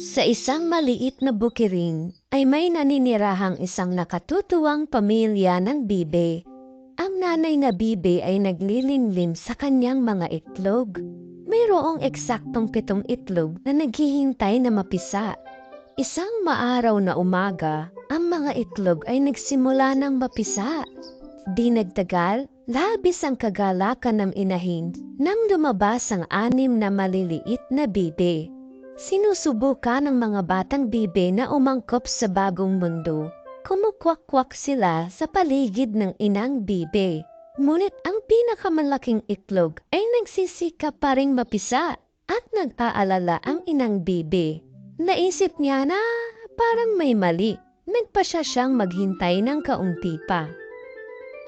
Sa isang maliit na bukiring ay may naninirahang isang nakatutuwang pamilya ng bibe. Ang nanay na bibe ay naglilimlim sa kanyang mga itlog. Mayroong eksaktong pitong itlog na naghihintay na mapisa. Isang maaraw na umaga, ang mga itlog ay nagsimula ng mapisa. Di nagtagal, labis ang kagalakan ng inahin nang lumabas ang anim na maliliit na bibe. Sinusubukan ng mga batang bibe na umangkop sa bagong mundo. Kumukwak-kwak sila sa paligid ng inang bibe. Ngunit ang pinakamalaking itlog ay nagsisikap pa ring mapisa at nag-aalala ang inang bibe. Naisip niya na parang may mali. Nagpa siya siyang maghintay ng kaunti pa.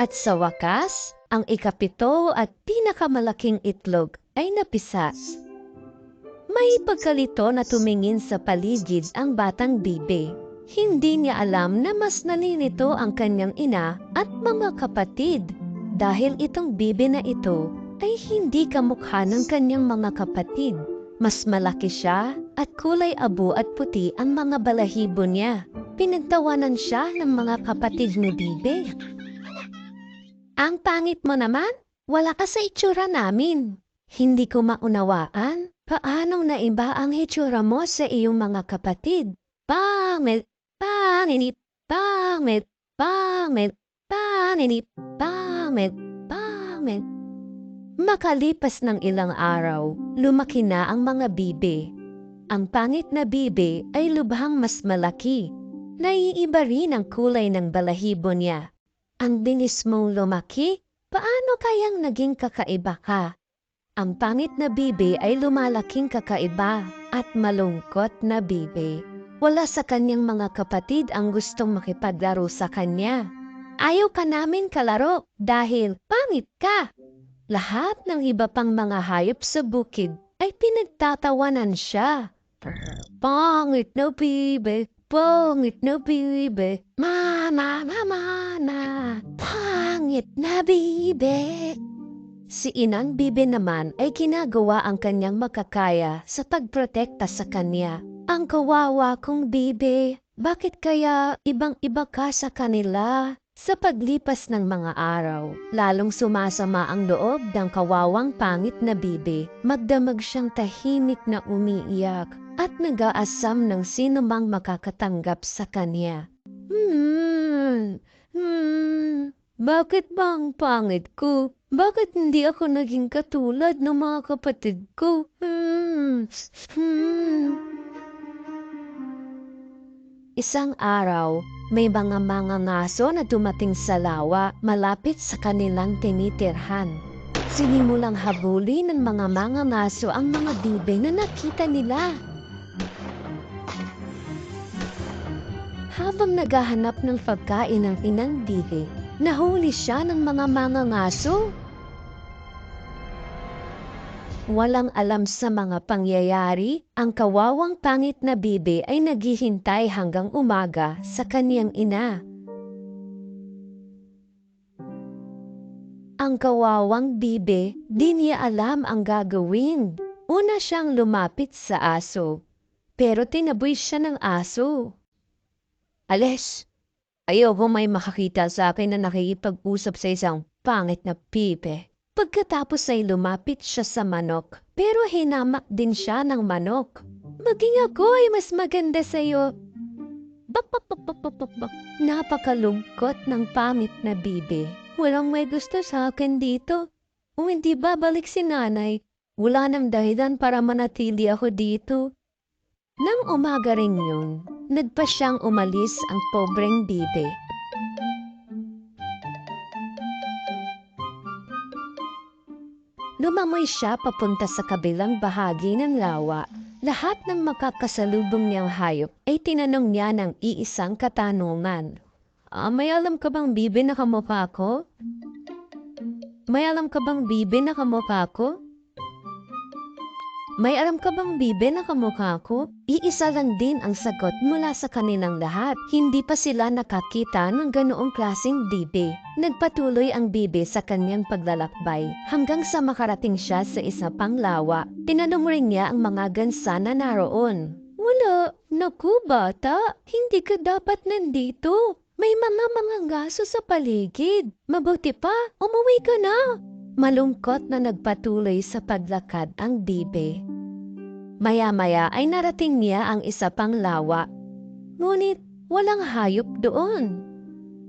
At sa wakas, ang ikapito at pinakamalaking itlog ay napisa. May pagkalito na tumingin sa paligid ang batang bibe. Hindi niya alam na mas naninito ang kanyang ina at mga kapatid dahil itong bibe na ito ay hindi kamukha ng kanyang mga kapatid. Mas malaki siya at kulay abo at puti ang mga balahibo niya. Pinagtawanan siya ng mga kapatid ni Bibe. Ang pangit mo naman, wala ka sa itsura namin. Hindi ko maunawaan paanong naiba ang itsura mo sa iyong mga kapatid. Pangit, pangit, pangit, pangit, pangit, pangit, pangit. Makalipas ng ilang araw, lumaki na ang mga bibe. Ang pangit na bibe ay lubhang mas malaki. Naiiba rin ang kulay ng balahibo niya. Ang binis mong lumaki, paano kayang naging kakaiba ka? Ang pangit na bibe ay lumalaking kakaiba at malungkot na bibe. Wala sa kanyang mga kapatid ang gustong makipaglaro sa kanya. Ayaw ka namin kalaro dahil pangit ka. Lahat ng iba pang mga hayop sa bukid ay pinagtatawanan siya. Pangit na bibe, pangit na bibe, mana na mana, pangit na bibe. Si Inang Bibe naman ay ginagawa ang kanyang makakaya sa pagprotekta sa kanya. Ang kawawa kong Bibe, bakit kaya ibang-iba ka sa kanila? Sa paglipas ng mga araw, lalong sumasama ang loob ng kawawang pangit na bibe. Magdamag siyang tahimik na umiiyak at nag-aasam ng sino mang makakatanggap sa kanya. Hmm, hmm, bakit ba ang pangit ko? Bakit hindi ako naging katulad ng mga kapatid ko? Hmm, hmm. Isang araw, may mga mga ngaso na dumating sa lawa malapit sa kanilang tinitirhan. Sinimulang habulin ng mga mga ngaso ang mga bibe na nakita nila. Habang naghahanap ng pagkain ng inang bibe, nahuli siya ng mga mga ngaso. Walang alam sa mga pangyayari, ang kawawang pangit na bibe ay naghihintay hanggang umaga sa kaniyang ina. Ang kawawang bibe, di niya alam ang gagawin. Una siyang lumapit sa aso, pero tinaboy siya ng aso. Ales, ayoko may makakita sa akin na nakikipag-usap sa isang pangit na pipe. Pagkatapos ay lumapit siya sa manok, pero hinamak din siya ng manok. Maging ako ay mas maganda bak, bak. Napakalungkot ng pangit na bibe. Walang may gusto sa akin dito. Kung hindi babalik si nanay, wala nang dahilan para manatili ako dito. Nang umaga rin yun, nagpa siyang umalis ang pobreng bibe. Lumamoy siya papunta sa kabilang bahagi ng lawa. Lahat ng makakasalubong niyang hayop ay tinanong niya ng iisang katanungan. Ah, may alam ka bang bibe na kamukha ko? May alam ka bang bibe na kamukha ko? May alam ka bang bibe na kamukha ko? Iisa lang din ang sagot mula sa kanilang lahat. Hindi pa sila nakakita ng ganoong klaseng bibe. Nagpatuloy ang bibe sa kanyang paglalakbay hanggang sa makarating siya sa isa pang lawa. Tinanong rin niya ang mga gansa na naroon. Naku bata, hindi ka dapat nandito. May mga mga ngaso sa paligid. Mabuti pa, umuwi ka na. Malungkot na nagpatuloy sa paglakad ang bibe. Maya-maya ay narating niya ang isa pang lawa. Ngunit walang hayop doon.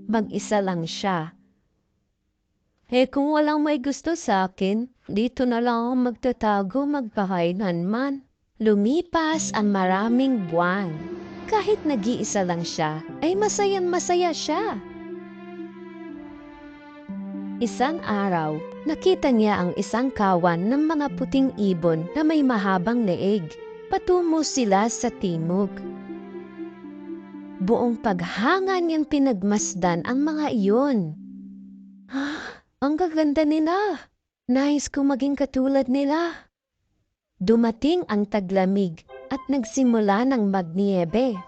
Mag-isa lang siya. Eh kung walang may gusto sa akin, dito na lang ako magtatago magpakailanman. Lumipas ang maraming buwan. Kahit nag-iisa lang siya, ay masayang masaya siya. Isang araw, nakita niya ang isang kawan ng mga puting ibon na may mahabang leeg. Patungo sila sa timog. Buong paghanga niyang pinagmasdan ang mga iyon. Ah, ang gaganda nila. Nais ko maging katulad nila. Dumating ang taglamig at nagsimula ng magniebe.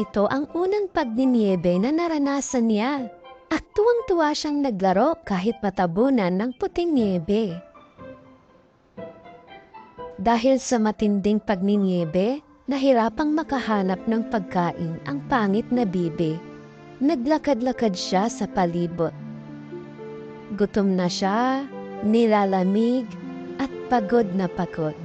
Ito ang unang pagniniebe na naranasan niya. At tuwang-tuwa siyang naglaro kahit matabunan ng puting niebe. Dahil sa matinding pagniniebe, nahirapang makahanap ng pagkain ang pangit na bibe. Naglakad-lakad siya sa palibot. Gutom na siya, nilalamig, at pagod na pagod.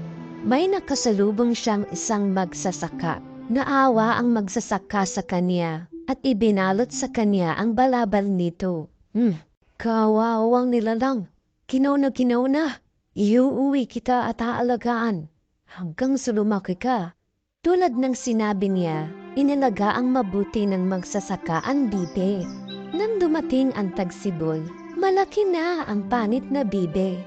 May nakasalubong siyang isang magsasaka. Naawa ang magsasaka sa kanya at ibinalot sa kanya ang balabal nito. Hmm, kawawang nilalang. Kinaw na kinaw na. Iuuwi kita at aalagaan. Hanggang sa lumaki ka. Tulad ng sinabi niya, inilaga ang mabuti ng magsasaka ang bibe. Nang dumating ang tagsibol, malaki na ang panit na bibe.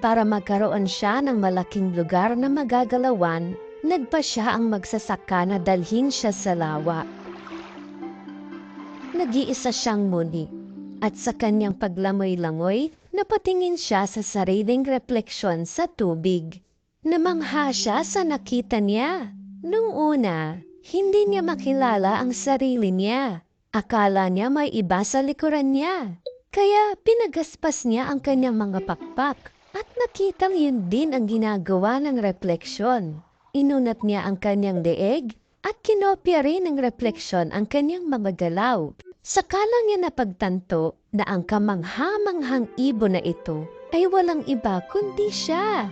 Para magkaroon siya ng malaking lugar na magagalawan, nagpa siya ang magsasaka na dalhin siya sa lawa. Nag-iisa siyang muni, at sa kanyang paglamoy-langoy, napatingin siya sa sariling refleksyon sa tubig. Namangha siya sa nakita niya. Nung una, hindi niya makilala ang sarili niya. Akala niya may iba sa likuran niya. Kaya pinagaspas niya ang kanyang mga pakpak at nakitang yun din ang ginagawa ng refleksyon. Inunat niya ang kanyang leeg at kinopya rin ng refleksyon ang kanyang mga galaw. Sakalang niya napagtanto na ang kamangha-manghang ibon na ito ay walang iba kundi siya.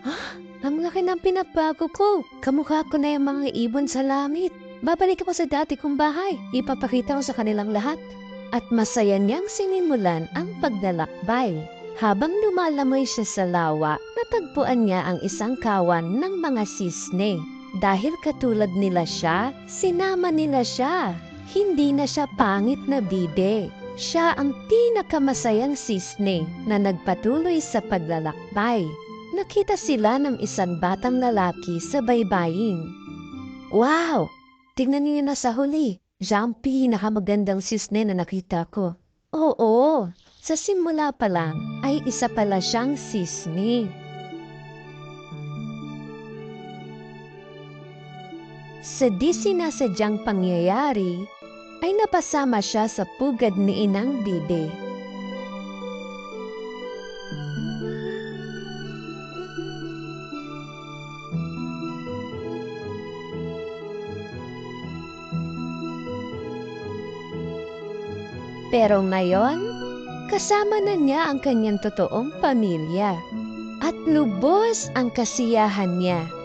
Ah, ang laki ng pinagbago ko. Kamukha ko na yung mga ibon sa langit. Babalik ako sa dati kong bahay. Ipapakita ko sa kanilang lahat. At masaya niyang sinimulan ang paglalakbay. Habang lumalamoy siya sa lawa, natagpuan niya ang isang kawan ng mga sisne. Dahil katulad nila siya, sinama nila siya. Hindi na siya pangit na bibe. Siya ang pinakamasayang sisne na nagpatuloy sa paglalakbay. Nakita sila ng isang batang lalaki sa baybayin. Wow! Tingnan niyo na sa huli. Siya ang pinakamagandang sisne na nakita ko. Oo, sa simula pa lang ay isa pala siyang sisne. Sa di sinasadyang pangyayari, ay napasama siya sa pugad ni Inang Bibe. Pero ngayon, kasama na niya ang kanyang totoong pamilya. At lubos ang kasiyahan niya